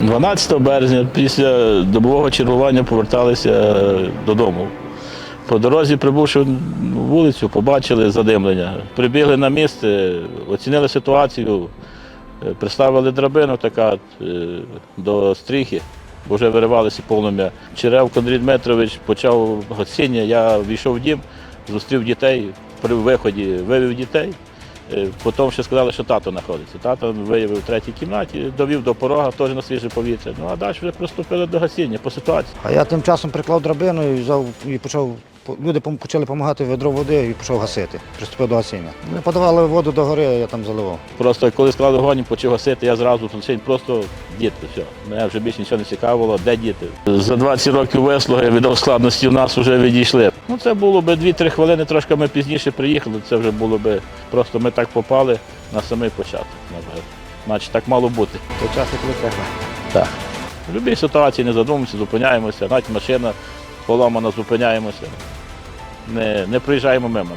12 березня після добового чергування поверталися е, додому. По дорозі, прибувши вулицю, побачили задимлення. Прибігли на місце, оцінили ситуацію, е, приставили драбину така е, до стріхи, бо вже виривалися полум'я. Черевко Андрій Дмитрович почав гасіння, я війшов в дім, зустрів дітей, при виході вивів дітей. Е, Потім ще сказали, що тато знаходиться. Тато виявив в третій кімнаті, довів до порога, теж на свіже повітря. Ну а далі вже приступили до гасіння по ситуації. А я тим часом приклав драбину і взяв і почав. Люди почали допомагати ведро води і почав гасити. Приступив до гасіння. Ми подавали воду до гори, я там заливав. Просто коли склали вогонь, почав гасити, я зразу просто діти. Все. Мене вже більше нічого не цікавило, де діти. За 20 років вислуги від складності в нас вже відійшли. Ну це було би 2-3 хвилини, трошки ми пізніше приїхали. Це вже було би просто ми так попали на самий початок. Значить, так мало бути. Час, треба. Так. В будь-якій ситуації не задумуємося, зупиняємося, навіть машина поламана, зупиняємося. Не, не проїжджаємо мимо.